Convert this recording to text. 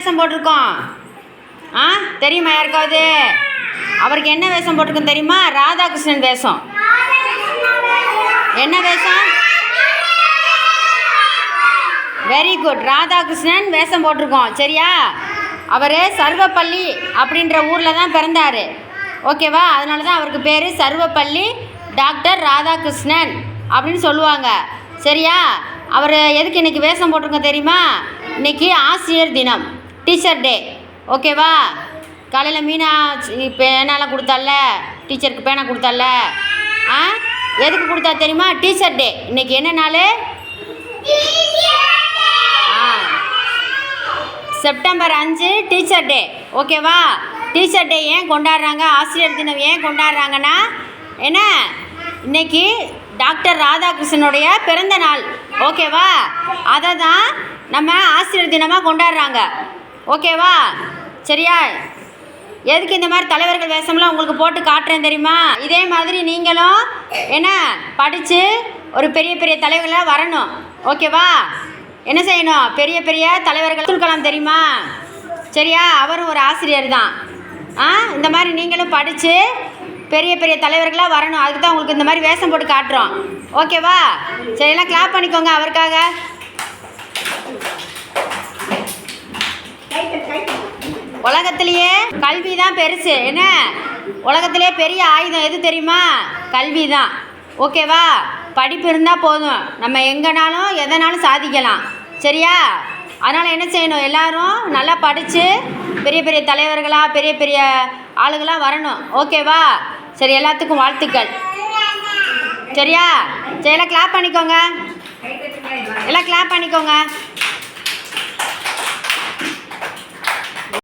வேஷம் போட்டிருக்கோம். ஆ தெரியுமா யாருக்காவது? அவருக்கு என்ன வேஷம் போட்டிருக்கோம் தெரியுமா? ராதாகிருஷ்ணன் வேஷம். என்ன வேஷம்? வெரி குட் ராதாகிருஷ்ணன் வேஷம் போட்டிருக்கோம். சரியா? அவர் சர்வப்பள்ளி அப்படின்ற ஊரில் தான் பிறந்தார். ஓகேவா அதனால தான் அவருக்கு பேர் சர்வப்பள்ளி டாக்டர் ராதாகிருஷ்ணன் அப்படின்னு சொல்லுவாங்க. சரியா? அவர் எதுக்கு இன்றைக்கி வேஷம் போட்டிருக்கோம் தெரியுமா? இன்னைக்கு ஆசிரியர் தினம். டீச்சர் டே ஓகேவா காலையில் மீனா பேனாலாம் கொடுத்தால டீச்சருக்கு பேனா கொடுத்தால ஆ? எதுக்கு கொடுத்தா தெரியுமா? டீச்சர் டே இன்னைக்கு என்ன நாள்? ஆ. செப்டம்பர் அஞ்சு டீச்சர் டே ஓகேவா டீச்சர் டே ஏன் கொண்டாடுறாங்க? ஆசிரியர் தினம் ஏன் கொண்டாடுறாங்கன்னா என்ன? இன்னைக்கு டாக்டர் ராதாகிருஷ்ணனுடைய பிறந்த நாள். ஓகேவா அதை தான் நம்ம ஆசிரியர் தினமாக கொண்டாடுறாங்க. ஓகேவா? சரியா? எதுக்கு இந்த மாதிரி தலைவர்கள் வேஷம்லாம் உங்களுக்கு போட்டு காட்டுறேன் தெரியுமா? இதே மாதிரி நீங்களும் என்ன படித்து ஒரு பெரிய பெரிய தலைவர்களாக வரணும். ஓகேவா? என்ன செய்யணும்? பெரிய பெரிய தலைவர்கள் அப்துல் கலாம் தெரியுமா? சரியா? அவரும் ஒரு ஆசிரியர் தான். ஆ? இந்த மாதிரி நீங்களும் படித்து பெரிய பெரிய தலைவர்களாக வரணும். அதுக்கு தான் உங்களுக்கு இந்த மாதிரி வேஷம் போட்டு காட்டுறோம். ஓகேவா? சரி எல்லாம் கிளாப் பண்ணிக்கோங்க அவருக்காக. உலகத்திலேயே கல்வி தான் பெருசு. என்ன? உலகத்திலேயே பெரிய ஆயுதம் எது தெரியுமா? கல்வி தான் ஓகேவா? படிப்பு இருந்தால் போதும். நம்ம எங்கேனாலும் எதனாலும் சாதிக்கலாம். சரியா? அதனால் என்ன செய்யணும்? எல்லாரும் நல்லா படித்து பெரிய பெரிய தலைவர்களாக பெரிய பெரிய ஆளுகளாக வரணும். ஓகேவா? சரி எல்லாத்துக்கும் வாழ்த்துக்கள். சரியா? சரி எல்லாம் கிளாப் பண்ணிக்கோங்க. எல்லாம் கிளாப் பண்ணிக்கோங்க.